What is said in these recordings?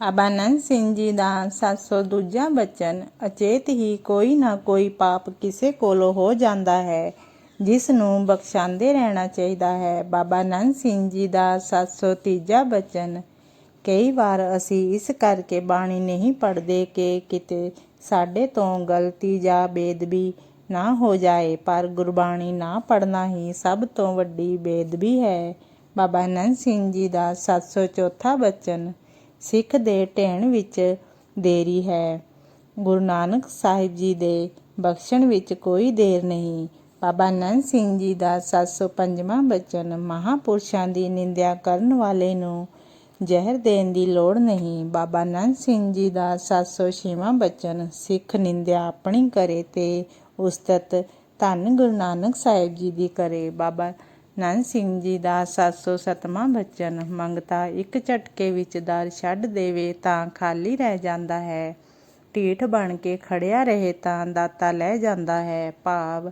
ਬਾਬਾ ਆਨੰਦ ਸਿੰਘ ਜੀ ਦਾ 702 ਬਚਨ, ਅਚੇਤ ਹੀ ਕੋਈ ਨਾ ਕੋਈ ਪਾਪ ਕਿਸੇ ਕੋਲੋਂ ਹੋ ਜਾਂਦਾ ਹੈ, ਜਿਸ ਨੂੰ ਬਖਸ਼ਾਉਂਦੇ ਰਹਿਣਾ ਚਾਹੀਦਾ ਹੈ। ਬਾਬਾ ਨੰਦ ਸਿੰਘ ਜੀ ਦਾ 703 ਬਚਨ, ਕਈ ਵਾਰ ਅਸੀਂ ਇਸ ਕਰਕੇ ਬਾਣੀ ਨਹੀਂ ਪੜ੍ਹਦੇ ਕਿ ਕਿਤੇ ਸਾਡੇ ਤੋਂ ਗਲਤੀ ਜਾਂ ਬੇਦਬੀ ਨਾ ਹੋ ਜਾਏ, ਪਰ ਗੁਰਬਾਣੀ ਨਾ ਪੜ੍ਹਨਾ ਹੀ ਸਭ ਤੋਂ ਵੱਡੀ ਬੇਦਬੀ ਹੈ। ਬਾਬਾ ਆਨੰਦ ਸਿੰਘ ਜੀ ਦਾ 704 ਬਚਨ ਸਿੱਖ ਦੇ ਢਹਿਣ ਵਿੱਚ ਦੇਰੀ ਹੈ। ਗੁਰੂ ਨਾਨਕ ਸਾਹਿਬ ਜੀ ਦੇ ਬਖਸ਼ਣ ਵਿੱਚ ਕੋਈ ਦੇਰ ਨਹੀਂ। ਬਾਬਾ ਆਨੰਦ ਸਿੰਘ ਜੀ ਦਾ 705ਵਾਂ ਬਚਨ ਮਹਾਪੁਰਸ਼ਾਂ ਦੀ ਨਿੰਦਿਆ ਕਰਨ ਵਾਲੇ ਨੂੰ ਜ਼ਹਿਰ ਦੇਣ ਦੀ ਲੋੜ ਨਹੀਂ। ਬਾਬਾ ਨੰਦ ਸਿੰਘ ਜੀ ਦਾ 706ਵਾਂ ਬਚਨ ਸਿੱਖ ਨਿੰਦਿਆ ਆਪਣੀ ਕਰੇ ਤੇ ਉਸਤਤ ਧੰਨ ਗੁਰੂ ਨਾਨਕ ਸਾਹਿਬ ਜੀ ਦੀ ਕਰੇ। ਬਾਬਾ ਆਨੰਦ ਸਿੰਘ ਜੀ ਦਾ 707ਵਾਂ ਬਚਨ, ਮੰਗਤਾ ਇੱਕ ਝਟਕੇ ਵਿੱਚ ਦਰ ਛੱਡ ਦੇਵੇ ਤਾਂ ਖਾਲੀ ਰਹਿ ਜਾਂਦਾ ਹੈ। ਢੀਠ ਬਣ ਕੇ ਖੜਿਆ ਰਹੇ ਤਾਂ ਦਾਤਾ ਲੈ ਜਾਂਦਾ ਹੈ। ਭਾਵ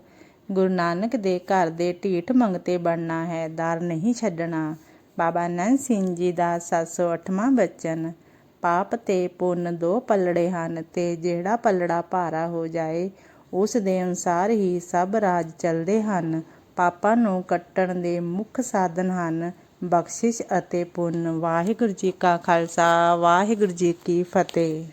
ਗੁਰੂ ਨਾਨਕ ਦੇ ਘਰ ਦੇ ਢੀਠ ਮੰਗਤੇ ਬਣਨਾ ਹੈ, ਦਰ ਨਹੀਂ ਛੱਡਣਾ। ਬਾਬਾ ਆਨੰਦ ਸਿੰਘ ਜੀ ਦਾ 708ਵਾਂ ਬਚਨ, ਪਾਪ ਤੇ ਪੁੰਨ ਦੋ ਪਲੜੇ ਹਨ ਤੇ ਜਿਹੜਾ ਪਲੜਾ ਭਾਰਾ ਹੋ ਜਾਏ, ਉਸ ਦੇ ਅਨੁਸਾਰ ਹੀ ਸਭ ਰਾਜ ਚੱਲਦੇ ਹਨ। ਪਾਪਾਂ ਨੂੰ ਕੱਟਣ ਦੇ ਮੁੱਖ ਸਾਧਨ ਹਨ ਬਖਸ਼ਿਸ਼ ਅਤੇ ਪੁੰਨ। ਵਾਹਿਗੁਰੂ ਜੀ ਕਾ ਖਾਲਸਾ, ਵਾਹਿਗੁਰੂ ਜੀ ਕੀ ਫਤਿਹ।